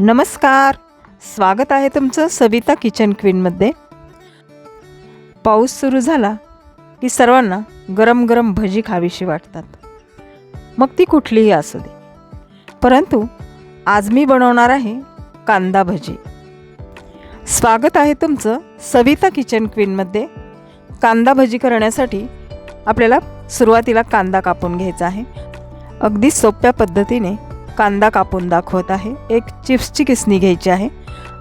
नमस्कार. स्वागत आहे तुमचं सविता किचन क्वीनमध्ये पाऊस सुरू झाला की सर्वांना गरम गरम भजी खावीशी वाटतात. मग ती कुठलीही असू दे. परंतु आज मी बनवणार आहे कांदा भजी. स्वागत आहे तुमचं सविता किचन क्वीनमध्ये कांदा भजी करण्यासाठी आपल्याला सुरुवातीला कांदा कापून घ्यायचा आहे. अगदी सोप्या पद्धतीने कांदा कापून दाखवत आहे. एक चिप्सची किसणी घ्यायची आहे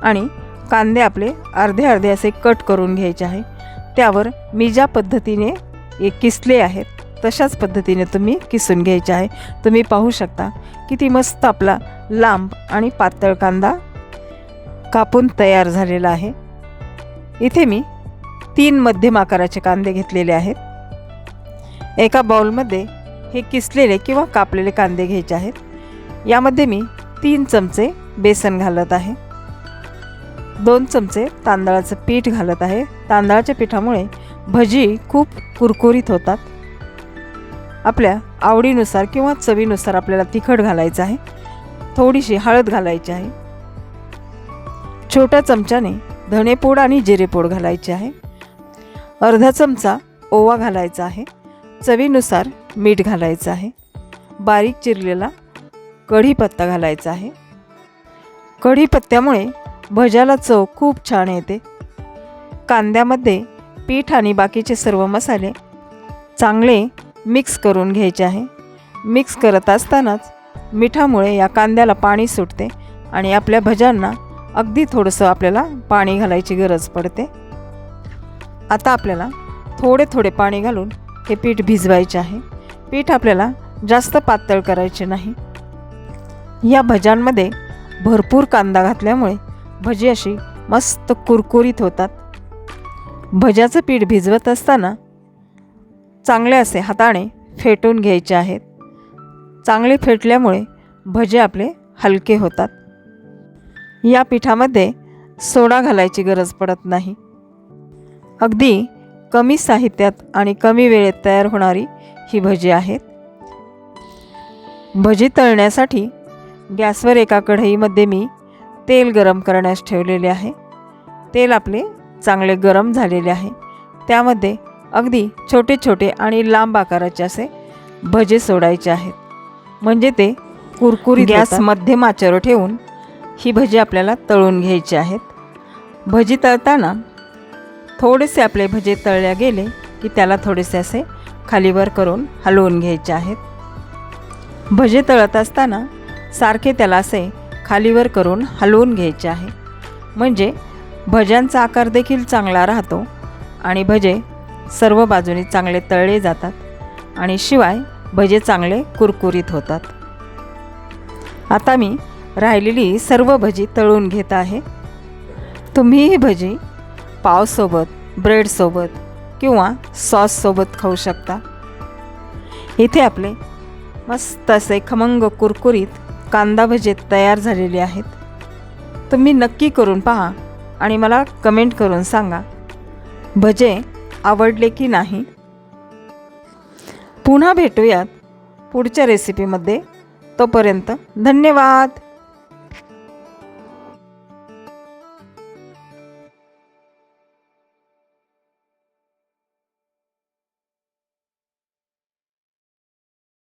आणि कांदे आपले अर्धे अर्धे असे कट करून घ्यायचे आहे. त्यावर मी ज्या पद्धतीने एक किसले आहेत तशाच पद्धतीने तुम्ही किसून घ्यायचे आहे. तुम्ही पाहू शकता किती मस्त आपला लांब आणि पातळ कांदा कापून तयार झालेला आहे. इथे मी तीन मध्यम आकाराचे कांदे घेतलेले आहेत. एका बाउलमध्ये हे किसलेले किंवा कापलेले कांदे घ्यायचे आहेत. यामध्ये मी तीन चमचे बेसन घालत आहे. दोन चमचे तांदळाचं पीठ घालत आहे. तांदळाच्या पिठामुळे भजी खूप कुरकुरीत होतात. आपल्या आवडीनुसार किंवा चवीनुसार आपल्याला तिखट घालायचं आहे. थोडीशी हळद घालायची आहे. छोट्या चमच्याने धणेपूड आणि जिरेपूड घालायची आहे. अर्धा चमचा ओवा घालायचा आहे. चवीनुसार मीठ घालायचं आहे. बारीक चिरलेला कढीपत्ता घालायचा आहे. कढीपत्त्यामुळे भज्याला चव खूप छान येते. कांद्यामध्ये पीठ आणि बाकीचे सर्व मसाले चांगले मिक्स करून घ्यायचे आहे. मिक्स करत असतानाच मिठामुळे या कांद्याला पाणी सुटते आणि आपल्या भज्यांना अगदी थोडंसं आपल्याला पाणी घालायची गरज पडते. आता आपल्याला थोडे थोडे पाणी घालून हे पीठ भिजवायचे आहे. पीठ आपल्याला जास्त पातळ करायचे नाही. या भज्यांमध्ये भरपूर कांदा घातल्यामुळे भजी अशी मस्त कुरकुरीत होतात. भज्याचं पीठ भिजवत असताना चांगले असे हाताने फेटून घ्यायचे आहेत. चांगले फेटल्यामुळे भजे आपले हलके होतात. या पिठामध्ये सोडा घालायची गरज पडत नाही. अगदी कमी साहित्यात आणि कमी वेळेत तयार होणारी ही भजी आहेत. भजी तळण्यासाठी गॅसवर एका कढईमध्ये मी तेल गरम करण्यास ठेवलेले आहे. तेल आपले चांगले गरम झालेले आहे. त्यामध्ये अगदी छोटे छोटे आणि लांब आकाराचे असे भजे सोडायचे आहेत. म्हणजे ते कुरकुरी गॅस मध्यम आचेवर ठेवून ही भजी आपल्याला तळून घ्यायची आहेत. भजी तळताना थोडेसे आपले भजे तळल्या गेले की त्याला थोडेसे असे खालीवर करून हलवून घ्यायचे आहेत. भजे तळत असताना सारखे त्याला असे खालीवर करून हलवून घ्यायचे आहे. म्हणजे भज्यांचा आकार देखील चांगला राहतो आणि भजे सर्व बाजूनी चांगले तळले जातात आणि शिवाय भजे चांगले कुरकुरीत होतात. आता मी राहिलेली सर्व भजी तळून घेत आहे. तुम्ही ही भजी पावसोबत ब्रेडसोबत किंवा सॉससोबत खाऊ शकता. इथे आपले मस्त असे खमंग कुरकुरीत कांदा भजे तयार झालेले आहेत. तुम्ही नक्की करून पहा आणि मला कमेंट करून सांगा. भजे आवडले की नाही? पुन्हा भेटूयात पुढच्या रेसिपीमध्ये तोपर्यंत धन्यवाद!